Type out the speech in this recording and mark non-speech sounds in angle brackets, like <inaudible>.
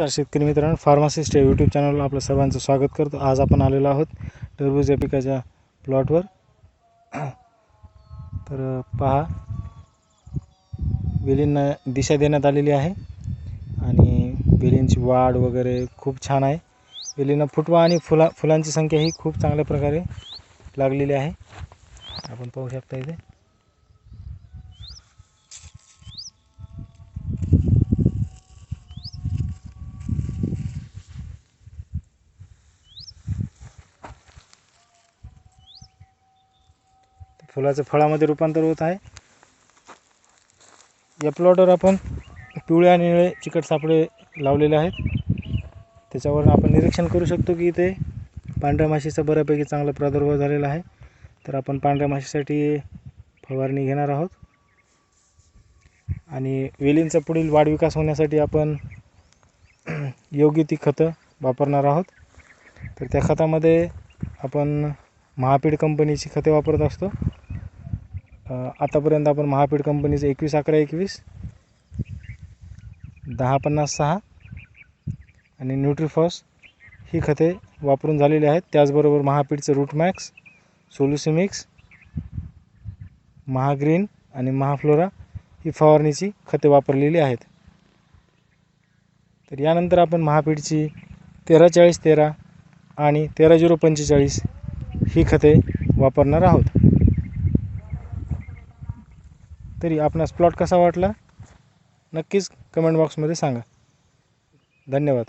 नमस्कार शेतकरी मित्रांनो फार्मासिस्ट या यूट्यूब चॅनलला आपलं सर्वांचं स्वागत करतो. आज आपण आलेलो आहोत टरबूज या पिकाच्या प्लॉटवर <clears throat> तर पहा. वेलींना दिशा देण्यात आलेली आहे. आणि वेलींची वाढ वगैरे खूप छान आहे. वेलींना फुटवा आणि फुला फुलांची संख्या ही खूप चांगल्या प्रकारे लागलेली आहे. आपण पाहू शकता इथे. फुलाचं फळामध्ये रूपांतर होत आहे. या प्लॉटवर आपण पिवळे आणि निळे चिकट सापळे लावलेले आहेत. त्याच्यावरून आपण निरीक्षण करू शकतो की इथे पांढऱ्या माशीचा बऱ्यापैकी चांगला प्रादुर्भाव झालेला आहे. तर आपण पांढऱ्या माशीसाठी फवारणी घेणार आहोत. आणि वेलींचा पुढील वाढविकास होण्यासाठी आपण <clears throat> योग्य ती खतं वापरणार आहोत. तर त्या खतामध्ये आपण महापीड कंपनीची खते वापरत असतो. आतापर्यंत आपण महापीड कंपनीचं एकवीस अकरा एकवीस दहा पन्नास सहा आणि न्यूट्रीफॉस ही खते वापरून झालेली आहेत. त्याचबरोबर महापीडचं रूट मॅक्स सोल्युसिमिक्स महाग्रीन आणि महाफ्लोरा ही फवारणीची खते वापरलेली आहेत. तर यानंतर आपण महापीडची तेरा चाळीस तेरा आणि तेरा झिरो पंचेचाळीस ही खते वापरणार आहोत. तरी आपणास प्लॉट कसा वाटला? नक्कीच कमेंट बॉक्समध्ये सांगा. धन्यवाद.